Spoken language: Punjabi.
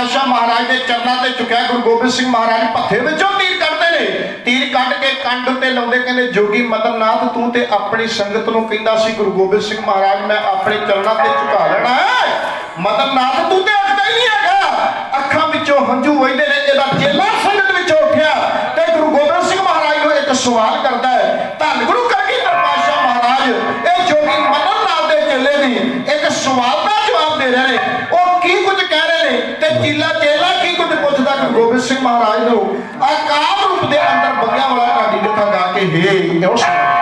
ਪਾਤਸ਼ਾਹ ਮਹਾਰਾਜ ਦੇ ਚਰਨਾਂ ਤੇ ਝੁਕਿਆ ਗੁਰੂ ਗੋਬਿੰਦ ਸਿੰਘ ਮਹਾਰਾਜ ਪੱਥੇ ਵਿੱਚੋਂ ਤੀਰ ਕੱਢਦੇ ਨੇ। ਤੀਰ ਕੱਢ ਕੇ ਕੰਡ ਉੱਤੇ ਲਾਉਂਦੇ, ਕਹਿੰਦੇ, ਜੋਗੀ ਮਦਨ ਤੂੰ ਤੇ ਆਪਣੀ ਸੰਗਤ ਨੂੰ ਕਹਿੰਦਾ ਸੀ, ਗੁਰੂ ਗੋਬਿੰਦ ਸਿੰਘ ਮਹਾਰਾਜ, ਮੈਂ ਆਪਣੇ ਚਰਨਾਂ ਤੇ ਝੁਕਾ ਲੈਣਾ ਹੈ। ਮਦਨ ਨਾਥ ਤੂੰ ਤੇ ਅਟਕਾ ਹੀ ਨਹੀਂ ਹੈਗਾ। ਅੱਖਾਂ ਵਿੱਚੋਂ ਹੰਝੂ ਵਹਿੰਦੇ ਨੇ, ਇਹਦਾ ਚੇਲਾ ਸੰਗਤ ਵਿੱਚੋਂ ਉੱਠਿਆ ਤੇ ਗੁਰੂ ਗੋਬਿੰਦ ਸਿੰਘ ਮਹਾਰਾਜ ਨੂੰ ਇੱਕ ਸਵਾਲ ਕਰਦਾ ਹੈ, ਧੰਨ ਗੁਰੂ ਕਲਗੀਧਰ ਪਾਤਸ਼ਾਹ ਮਹਾਰਾਜ ਇਹ ਜੋਗੀ ਮਦਨ ਨਾਥ ਦੇ ਚੇਲੇ ਨੇ ਇੱਕ ਸਵਾਲ ਦਾ ਜਵਾਬ ਦੇ ਰਹੇ ਨੇ ਉਹ ਕੀ ਕੁਝ ਕਹਿ ਰਹੇ ਨੇ ਤੇ ਚੀਲਾ ਚੇਲਾ ਕੀ ਕੁਝ ਪੁੱਛਦਾ ਗੁਰੂ ਗੋਬਿੰਦ ਸਿੰਘ ਮਹਾਰਾਜ ਨੂੰ ਆਕਾਰ ਰੂਪ ਦੇ ਅੰਦਰ ਬੰਗਿਆਂ ਵਾਲਾ ਢਾਡੀ ਦਿੱਤਾ ਗਾ ਕੇ ਹੇ ਕਿਉਂ ਸੁਣਿਆ?